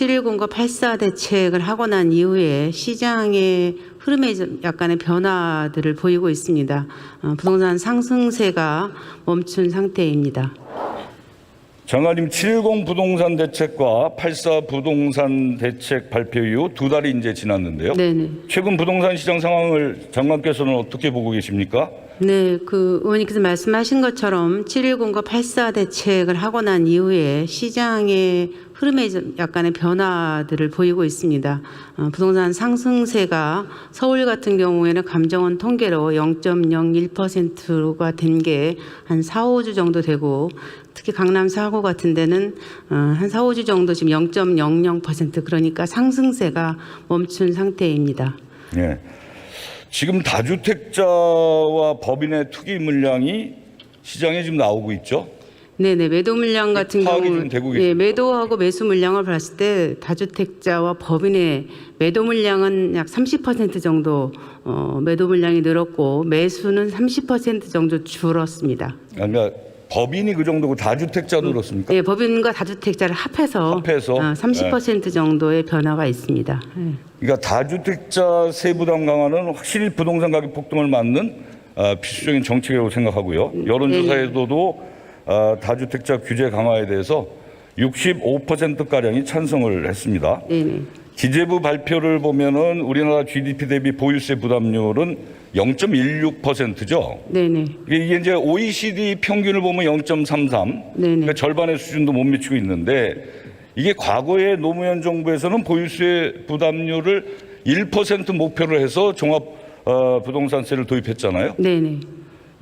7.10과 8.4 대책을 하고 난 이후에 시장의 흐름에 좀 약간의 변화들을 보이고 있습니다. 어, 부동산 상승세가 멈춘 상태입니다. 장관님 710 부동산 대책과 84 부동산 대책 발표 이후 두 달이 이제 지났는데요. 네네. 최근 부동산 시장 상황을 장관께서는 어떻게 보고 계십니까? 네, 그 의원님께서 말씀하신 것처럼 7.10과 8.4 대책을 하고 난 이후에 시장의 흐름에 좀 약간의 변화들을 보이고 있습니다. 어, 부동산 상승세가 서울 같은 경우에는 감정원 통계로 0.01%가 된 게 한 4, 5주 정도 되고 특히 강남 사고 같은 데는 어, 한 4, 5주 정도 지금 0.00% 그러니까 상승세가 멈춘 상태입니다. 예. 지금 다주택자와 법인의 투기 물량이 시장에 지금 나오고 있죠. 네네 매도 물량 같은 파악이 경우 되고 예, 계십니까? 매도하고 매수 물량을 봤을 때 다주택자와 법인의 매도 물량은 약 30% 정도 어, 매도 물량이 늘었고 매수는 30% 정도 줄었습니다. 그러니까 법인이 그 정도고 다주택자 늘었습니까? 예, 법인과 다주택자를 합해서, 합해서? 어, 30% 정도의 변화가 있습니다. 예. 그러니까 다주택자 세부담 강화는 확실히 부동산 가격 폭등을 막는 아, 필수적인 정책이라고 생각하고요. 여론조사에서도 아, 다주택자 규제 강화에 대해서 65% 가량이 찬성을 했습니다. 네네. 기재부 발표를 보면은 우리나라 GDP 대비 보유세 부담률은 0.16%죠. 네네. 이게 이제 OECD 평균을 보면 0.33, 네네. 그러니까 절반의 수준도 못 미치고 있는데 이게 과거에 노무현 정부에서는 보유세 부담률을 1% 목표로 해서 종합 어, 부동산세를 도입했잖아요. 네네.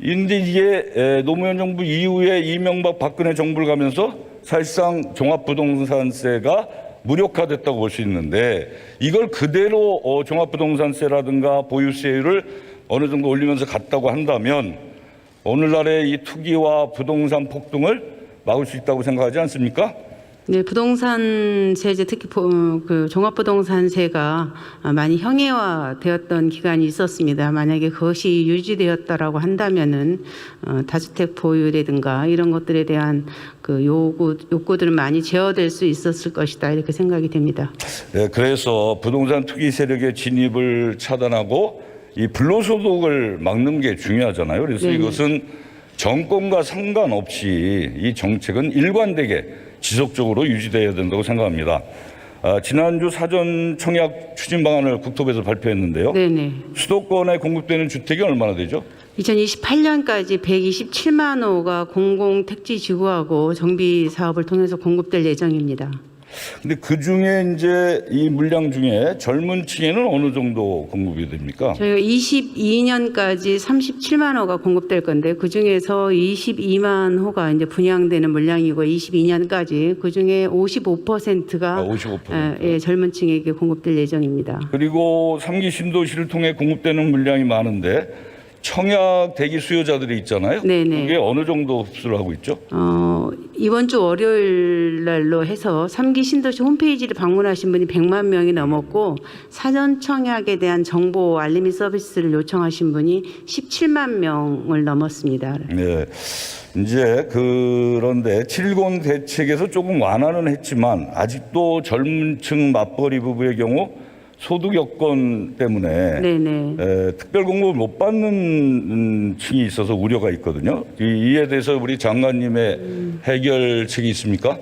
근데 이게 에, 노무현 정부 이후에 이명박 박근혜 정부를 가면서 사실상 종합 부동산세가 무력화됐다고 볼 수 있는데 이걸 그대로 어, 종합부동산세라든가 보유세율을 어느 정도 올리면서 갔다고 한다면 오늘날의 이 투기와 부동산 폭등을 막을 수 있다고 생각하지 않습니까? 네, 부동산 세제 특히 보- 그 종합부동산세가 많이 형해화되었던 기간이 있었습니다. 만약에 그것이 유지되었다라고 한다면은 어, 다주택 보유라든가 이런 것들에 대한 그 요구 욕구들은 많이 제어될 수 있었을 것이다 이렇게 생각이 됩니다. 네, 그래서 부동산 투기 세력의 진입을 차단하고 이 불로소득을 막는 게 중요하잖아요. 그래서 네네. 이것은 정권과 상관없이 이 정책은 일관되게 지속적으로 유지돼야 된다고 생각합니다. 아, 지난주 사전 청약 추진 방안을 국토부에서 발표했는데요. 네네. 수도권에 공급되는 주택이 얼마나 되죠? 2028년까지 127만 호가 공공 택지 지구하고 정비 사업을 통해서 공급될 예정입니다. 근데 그 중에 이제 이 물량 중에 젊은 층에는 어느 정도 공급이 됩니까? 저희가 22년까지 37만 호가 공급될 건데 그 중에서 22만 호가 이제 분양되는 물량이고 22년까지 그 중에 55%가 아, 55%. 예, 젊은 층에게 공급될 예정입니다. 그리고 삼기 신도시를 통해 공급되는 물량이 많은데 청약 대기 수요자들이 있잖아요. 네네. 그게 어느 정도 흡수를 하고 있죠? 어, 이번 주 월요일 날로 해서 삼기 신도시 홈페이지를 방문하신 분이 100만 명이 넘었고 사전 청약에 대한 정보 알림이 서비스를 요청하신 분이 17만 명을 넘었습니다. 네. 이제 그런데 7권 대책에서 조금 완화는 했지만 아직도 젊은 층 맞벌이 부부의 경우 소득 여건 때문에 네네. 에, 특별 공급을 못 받는 음, 층이 있어서 우려가 있거든요. 이, 이에 대해서 우리 장관님의 해결책이 있습니까?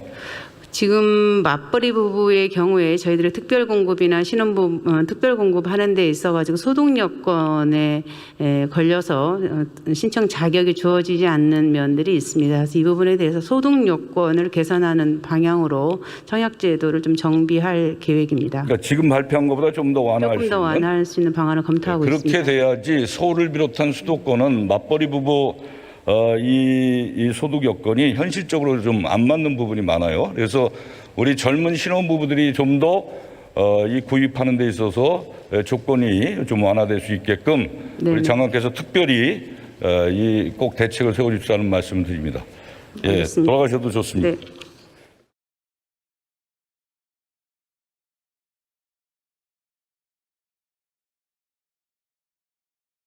지금 맞벌이 부부의 경우에 저희들이 특별 공급이나 신혼부 어, 특별 공급 하는 데 있어 가지고 소득 여건에 에, 걸려서 어, 신청 자격이 주어지지 않는 면들이 있습니다. 그래서 이 부분에 대해서 소득 여건을 개선하는 방향으로 청약 제도를 좀 정비할 계획입니다. 그러니까 지금 발표한 것보다 좀 더 완화할 수 조금 더 있는 완화할 수 있는 방안을 검토하고 네, 그렇게 있습니다. 돼야지 서울을 비롯한 수도권은 맞벌이 부부 어, 이, 이 소득 여건이 현실적으로 좀 안 맞는 부분이 많아요. 그래서 우리 젊은 신혼부부들이 좀 더 어, 이 구입하는 데 있어서 에, 조건이 좀 완화될 수 있게끔 네. 우리 장관께서 특별히 어, 이꼭 대책을 세워주시다는 말씀을 드립니다. 예, 알겠습니다. 돌아가셔도 좋습니다. 네.